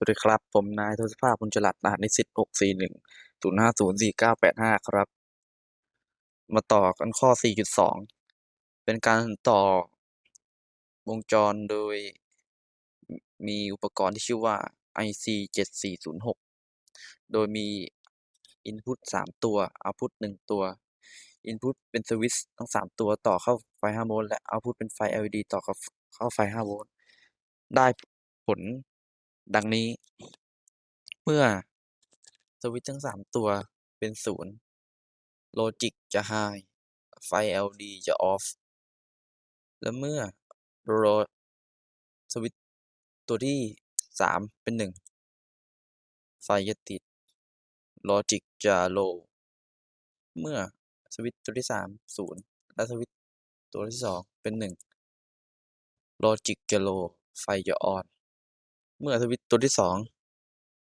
สวัสดีครับ ผมนายทศภาพบุญจรัตน์รหัสนิสิตหกสี่หนึ่งศูนย์ห้าศูนย์สี่เก้าแปดห้าครับ มาต่อกันข้อสี่จุดสองเป็นการต่อวงจรโดย มีอุปกรณ์ที่ชื่อว่า IC เจ็ดสี่ศูนย์หกโดยมี Input สามตัว Output หนึ่งตัว Input เป็นสวิตช์ทั้งสามตัวต่อเข้าไฟห้าโวลต์และ Output เป็นไฟ LED ต่อเข้าเข้าไฟห้าโวลต์ได้ผล ดังนี้ เมื่อสวิตช์ทั้งสามตัวเป็นศูนย์โลจิกจะไฮไฟ LD จะออฟและเมื่อโลสวิตช์ตัวที่สามเป็นหนึ่งไฟจะติดโลจิกจะโลเมื่อสวิตช์ตัวที่สามศูนย์และสวิตช์ตัวที่สองเป็นหนึ่งโลจิกจะโลไฟจะออน เมื่อสวิตตัวที่สอง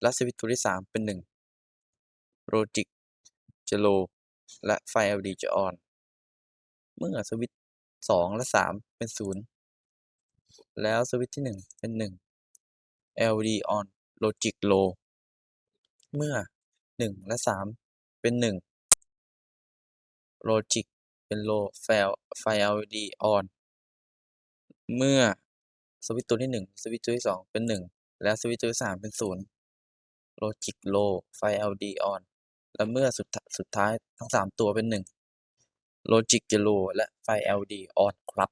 และสวิตตัวที่สามเป็นหนึ่งโลจิกจะโลและไฟ LED จะออนเมื่อสวิตช์สองและสามเป็นศูนย์แล้วสวิตที่หนึ่งเป็นหนึ่ง LED on โลจิกโลเมื่อหนึ่งและสามเป็นหนึ่งโลจิกเป็นโลไฟไฟ LED on เมื่อสวิตตัวที่หนึ่งสวิตตัวที่สองเป็นหนึ่ง แล้วสวิตช์ตัวที่สามเป็นศูนย์โลจิกโลไฟ LED on และเมื่อสุดสุดท้ายทั้งสามตัวเป็นหนึ่งโลจิกจะโลและไฟ LED on ครับ